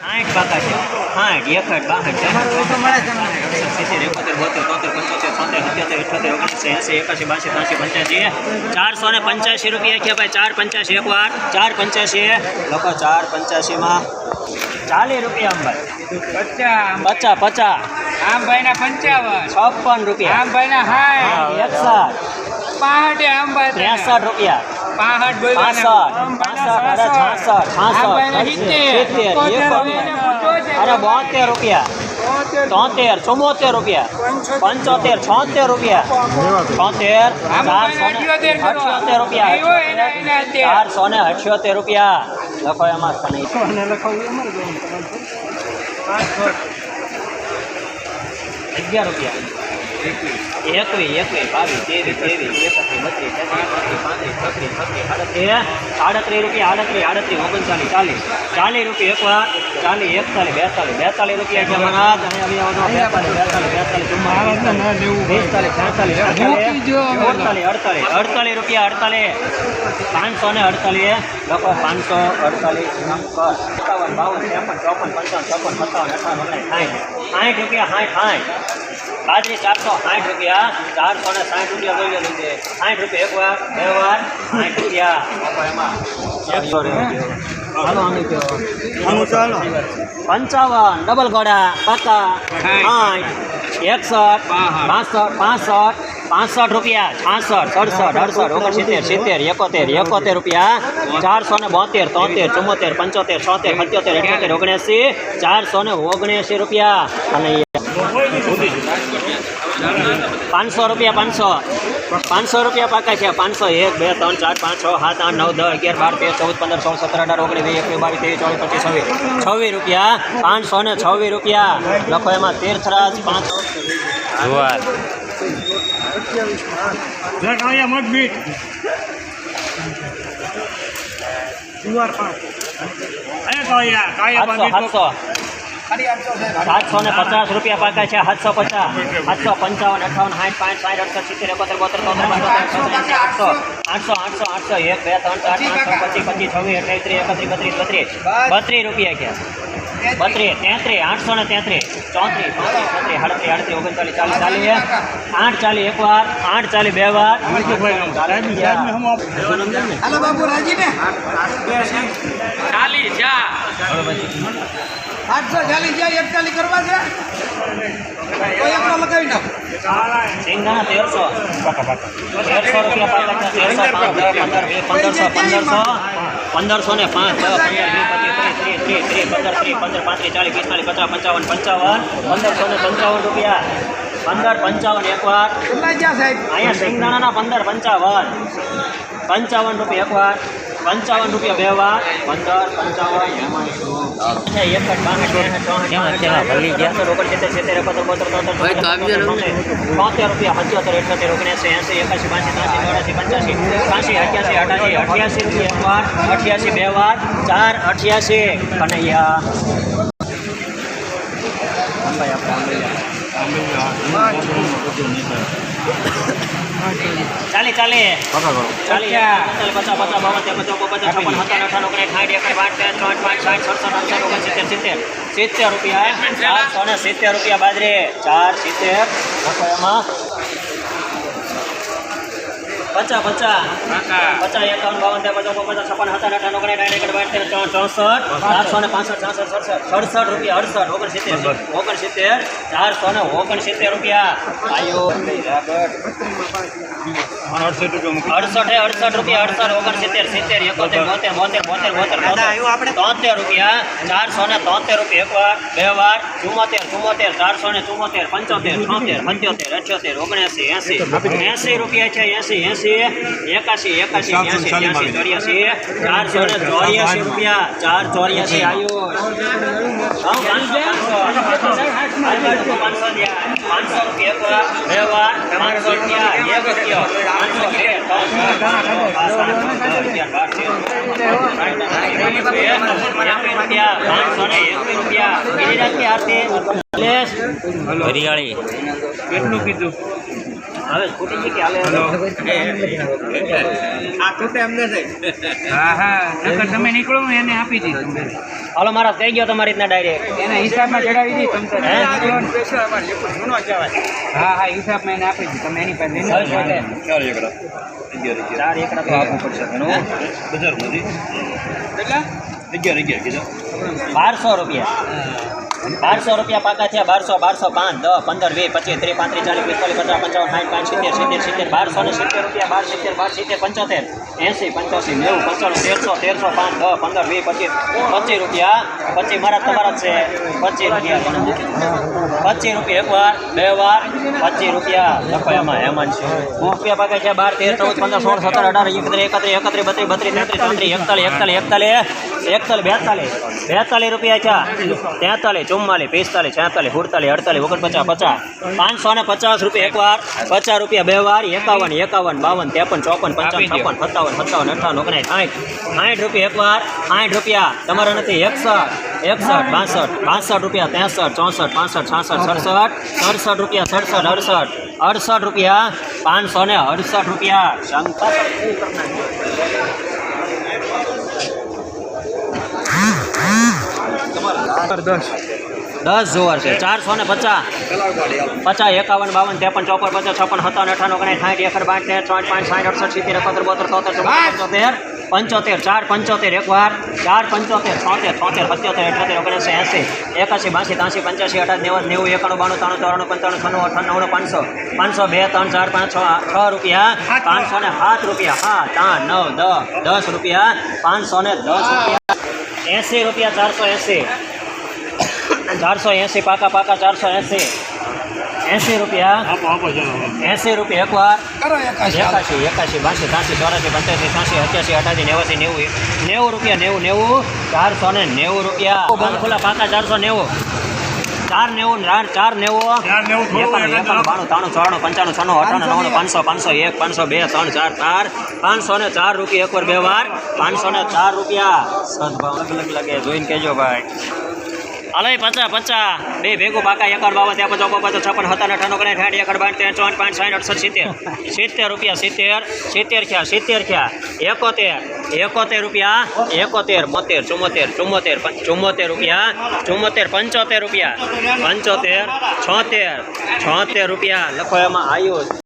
સાઠ પાકા છે. સાઠ એકઠ બાસઠ સિત્તેર એકોતેર બોતેર તોતેર પંચોતેર છોતેર સત્યોતેર અઠ્યોતેર ઓગણસી એંસી એકાસી બાસી ત્રાસી પંચ્યાસી ચારસો ને પંચ્યાસી રૂપિયા છે ભાઈ. ચાર પંચ્યાસી એકવાર ચાર પંચ્યાસી. લોકો ચાર પંચ્યાસીમાં ચાલીસ રૂપિયા અંબાઈ પચાસ. આમ ભાઈ ના પંચાવન. છપ્પન રૂપિયા. આમ ભાઈ ના હાય એકસઠ. પાસઠ આમ ભાઈ ત્રેસઠ રૂપિયા. પાસઠ બોલ્યા પાસઠ પાસઠ અરે છાસઠ છાસઠ સિત્તેર એકોતેર અરે બોતેર રૂપિયા તોતેર ચુમ્મોતેર રૂપિયા પંચોતેર છોતેર રૂપિયા છોતેર ચારસો ને અઠ્યોતેર રૂપિયા ચારસો ને અઠ્યોતેર રૂપિયા લખો એમાં પણ અગિયાર રૂપિયા એકવીસ એકવીસ બાવીસ ત્રેવીસ ત્રેવીસ એકત્રીસ બત્રીસ તેત્રીસ ચોત્રીસ પાંત્રીસ, છત્રીસ છત્રીસ, આડત્રીસ આડત્રીસ રૂપિયા, આડત્રીસ આડત્રીસ, ઓગણચાલીસ, ચાલીસ. ચાલીસ રૂપિયા એકવાર ચાલીસ, એકતાલીસ, બેતાલીસ બેતાલીસ રૂપિયા છે મહારાજ અને હવે આવજો બેતાલીસ બેતાલીસ બેતાલીસ ચુમ્માલીસ બેતાલીસ છેતાલીસ અડતાલીસ અડતાલીસ અડતાલીસ રૂપિયા, અડતાલીસ. પાંચસો ને અડતાલીસ લખો પાંચસો, અડતાલીસ, નંબર. સત્તાવન, બાવન, ત્રેપન, ચોપન, પંચાવન, છપ્પન, સત્તાવન, અઠાવન ઓગણીસ સાઠ સાઠ રૂપિયા સાઠ સાઠ બાજરી ચારસો સાઠ રૂપિયા ચારસો ને સાઠ રૂપિયા બોલ્યો લીધે. સાઠ રૂપિયા એક વાર બે વાર સાઠ રૂપિયા. લખો એમાં એકસો ચાલો આમી ગયો પંચાવન ડબલ ગોળા પકા સાઠ એકસઠ બાસઠ. પાસઠ પાસઠ રૂપિયા છાસઠ સડસઠ અડસઠ ઓગણસિત્તેર સિત્તેર એકોતેર એકોતેર રૂપિયા ચારસો ને બોતેર તોતેર ચુમ્મોતેર પંચોતેર છોતેર સત્યોતેર અઠ્યોતેર ઓગણએંસી ચારસો ને ઓગણએંસી રૂપિયા. અને પાંચસો રૂપિયા પાંચસો. પાંચસો રૂપિયા પાકા છે. પાંચસો એક બે ત્રણ ચાર પાંચ છ સાત આઠ નવ દસ અગિયાર બાર તેર ચૌદ પંદર સોળ સત્તર અઢાર ઓગણીસ વીસ એકવીસ બાવીસ ત્રેવીસ ચોવીસ પચીસ છવ્વીસ. છવ્વીસ રૂપિયા. પાંચસો ને છવ્વીસ રૂપિયા. લખો એમાં તીર્થરાજ પાંચસો. સાતસો સાતસો. સાતસો ને પચાસ રૂપિયા પાકા છે સાતસો પચાસ સાતસો પંચાવન અઠાવન સાઠ પાંચ સાઠ અડસઠ સિત્તેર એકોતેર બોતેર પંચોતેર આઠસો આઠસો આઠસો આઠસો એક બે ત્રણ ચાર આઠસો પચીસ પચીસ છવ્વીસ અઠાવીસ ત્રીસ એકત્રીસ બત્રીસ બત્રીસ બત્રીસ રૂપિયા ક્યાં બત્રીસ તેત્રીસ આઠસો ને તેત્રીસ ચોત્રીસ પાંત્રીસ છત્રીસ અડત્રીસ અડત્રીસ ઓગણચાલીસ ચાલીસ ચાલીસ આઠ ચાલી એક વાર આઠ ચાલી બે વાર. હાલો બાબુ રાજી ચાલીસ જા. આઠસો ચાલીસ જાય એકતાલીસ કરવા છે. તો એકડો લગાવી નાખો. સિંગાણા તેરસો. તેરસો રૂપિયા તેરસો પાંચ પંદર પંદરસો પંદરસો પંદરસો ને પાંચ પંદર ત્રીસ ત્રીસ ત્રીસ ત્રીસ પંદર ત્રીસ પંદર પાંત્રીસ ચાલીસ પિસ્તાલીસ પચાસ પંચાવન પંચાવન પંદરસો ને પંચાવન રૂપિયા. પંદર પંચાવન એકવાર. કેટલા જ્યાં સાહેબ? અહીંયા સિંગદાણાના પંદર પંચાવન. પંચાવન રૂપિયા એકવાર. પંચાવન રૂપિયા બે વાર પંદર પંચાવન તોતેર, રૂપિયા પંચોતેર એકોતેર ઓગણએંસી એંસી એકાસી બાસી ત્રાસી ચોરાસી પંચ્યાસી પાંચસી અઠ્યાસી અઠાસી અઠ્યાસી રૂપિયા વાર અઠ્યાસી. બે વાર ચાર અઠ્યાસી કનૈયા આપણે ચાલી ચાલી. ચાલી. ચાલી પચાસ પચાસ બાવન તેર પચાસ પચાસ છપ્પન સત્તાવન અઠાણું ઓગણીસ સાઠ એકડ પાંચ બે ત્રણ પાંચ સાઠ સડસઠ અડસઠ ઓગણસિત્તેર સિત્તેર સિત્તેર. રૂપિયા ચારસો ને સિત્તેર રૂપિયા બાજરી. ચાર સિત્તેર. એમાં. પચાસ પચાસ. પચાસ એકાવન બાવન પચાસ પચાસ છપ્પન હતા ચોસઠ. ચારસો ને પાસઠ છાસઠ સડસઠ. સડસઠ રૂપિયા અડસઠ ઓગણસિત્તેર. ઓગણસિત્તેર ચારસો ને ઓગણસિત્તેર રૂપિયા. આયો. અડસઠ અડસઠ રૂપિયા અડસઠ ઓગણ સિત્તેર એકોતેર બોતેર બોતેર બોતેર બોતેર બોતેર. તોતેર રૂપિયા ચારસો ને તોતેર રૂપિયા એક વાર બે વાર ચુમ્મોતેર ચુમ્મોતેર ચારસો ને ચુમ્મોતેર પંચોતેર છોતેર પંચોતેર અઠ્યોતેર ઓગણએંસી એંસી એસી રૂપિયા છે એંસી એંસી. એકાસી એકાસી બ્યાસી ત્યાસી ચોર્યાસી. ચારસો ને ચોર્યાસી રૂપિયા ચાર ચોર્યાસી આવ્યો પાંચસો રૂપિયા વાર પાંચસો રૂપિયા એક રૂપિયો પાંચસો બે પાંચસો ને એકવીસ રૂપિયા. આરતી હરિયાળી. કેટલું કીધું? હવે સ્કૂટી છે કે હાલે આ તૂટે એમ નથી હા હા. નકર તમે નીકળો હું એને આપી દીધું હાલો મારા થઈ ગયો તમારી રીતના ડાયરેક્ટ એના હિસાબમાં ચડાવી દી તમ તો. હે? હા હા. હિસાબમાં એને આપી દીધું તમે એની પાસે લઈને. ચાર એકડા. ચાર એકડા તો આપવું પડશે. બજારમાંથી કેટલા? અગિયાર અગિયાર કીધા. બારસો રૂપિયા. બારસો રૂપિયા પાકા થયા, બારસો બારસો પાંચ, દસ, પંદર, વીસ, પચીસ ત્રીસ પાંત્રીસ ચાલીસ, પિસ્તાલીસ, પચાસ, પંચાવન, સાઠ, પાંચ, સિત્તેર સિત્તેર સિત્તેર, બારસો ને સિત્તેર રૂપિયા, બાર, સિત્તેર બાર, સિત્તેર, પંચોતેર, એંસી, પંચ્યાસી, નેવું, પંચાણું, તેરસો તેરસો પાંચ, દસ, પંદર, વીસ, પચીસ પચીસ રૂપિયા, પચીસ મારા તમારા જ છે. પચીસ રૂપિયા પચીસ રૂપિયા એક વાર, બે વાર, પચીસ રૂપિયા. લખો એમાં એમાં છે. રૂપિયા પાકા થયા બાર, તેર, ચૌદ, પંદર, સોળ, સત્તર, અઢાર, એકત્રીસ એકત્રીસ એકત્રીસ, બત્રીસ બત્રીસ, તેત્રીસ, ચોત્રીસ, એકતાલીસ એકતાલીસ એકતાલીસ એકતાલીસ બેતાલીસ બેતાલીસ રૂપિયા છે. તેતાલીસ ચુમ્માલીસ પિસ્તાલીસ છેતાલીસ સુડતાલીસ અડતાલીસ ઓગણપચાસ પચાસ પાંચસો ને પચાસ રૂપિયા એકવાર પચાસ રૂપિયા બે વાર એકાવન એકાવન બાવન ત્રેપન ચોપન પંચાવન છપ્પન સત્તાવન સત્તાવન અઠાવન ઓગણીસ સાઠ સાઠ રૂપિયા એક વાર સાઠ રૂપિયા તમારા નથી એકસઠ એકસઠ બાસઠ બાસઠ રૂપિયા ત્રેસઠ ચોસઠ પાસઠ છાસઠ સડસઠ સડસઠ રૂપિયા સડસઠ અડસઠ અડસઠ રૂપિયા પાંચસો ને અડસઠ રૂપિયા. શંકર દસ જોવાર છે. ચારસો ને પચાસ. પચાસ એકાવન બાવન ત્રેપન ચોપન પચાસ છપ્પન સત્તાવન અઠાવન ઓગણીસ સાઠ એકર બાર તેર ચોટ પાંચ સાઠ અડસઠ સિત્તેર એકોતેર બોતેર તોતેર ચૌદ પંચોતેર પંચોતેર ચાર પંચોતેર એક વાર ચાર પંચોતેર છોતેર છોતેર સત્યોતેર અઠ્યોતેર ઓગણસી એંસી એકાસી બાસી ત્યાંસી પંચ્યાસી અઢાર નેવું નેવું એકાણું બાણું ત્રાણું ચોરાણું પંચાણું છન્નું અઠાણું પાંચસો પાંચસો બે ત્રણ ચાર પાંચ છ છ રૂપિયા પાંચસો ને સાત રૂપિયા હા ત્રણ નવ દસ દસ રૂપિયા પાંચસો ને દસ રૂપિયા એંસી રૂપિયા ચારસો એંસી. ચારસો એંસી પાકા પાકા ચારસો એંસી એંસી રૂપિયા આપો આપો ચાલો એંસી રૂપિયા એક વાર કરો એકાશી હાલો. એકાશી એકાશી બાસી ત્યાંસી ચોરાસી પંચ્યાસી છ્યાસી અઠ્યાસી અઠાસી નેવાસી નેવું નેવું રૂપિયા નેવું નેવું ચારસો ને નેવું રૂપિયા બંધ ખુલ્લા પાકા ચારસો નેવું ચાર નેવું ચાર ચાર નેવું ચાર નેવું થોડું એકાણું એકાણું એકાણું બાણું ત્રાણું ચોરાણું પંચાણું છન્નું અઠાણું નવ્વાણું પાંચસો પાંચસો એક પાંચસો બે ત્રણ ચાર ચાર પાંચસો ને ચાર રૂપિયા એક વાર બે વાર પાંચસો ને ચાર રૂપિયા સદભાવ અલગ અલગ લાગે જોઈને કહેજો ભાઈ હાલો પચાસ પચાસ. બે ભેગું પાકા એકર બાવન, ત્યાં પચાસ પચાસ, છપ્પન સત્તર અઠાણું ઓગણીસ સાઠ એકર બાર ત્રણ ચોટ પાંચ, સાઠ, અડસઠ, સિત્તેર. સિત્તેર રૂપિયા, સિત્તેર સિત્તેર થયા સિત્તેર થયા. એકોતેર એકોતેર રૂપિયા, એકોતેર, બોતેર, ચુમ્મોતેર ચુમ્મોતેર ચુમ્મોતેર રૂપિયા, ચુમ્મોતેર, પંચોતેર રૂપિયા, પંચોતેર, છોતેર છોતેર રૂપિયા. લખો એમાં આયુષ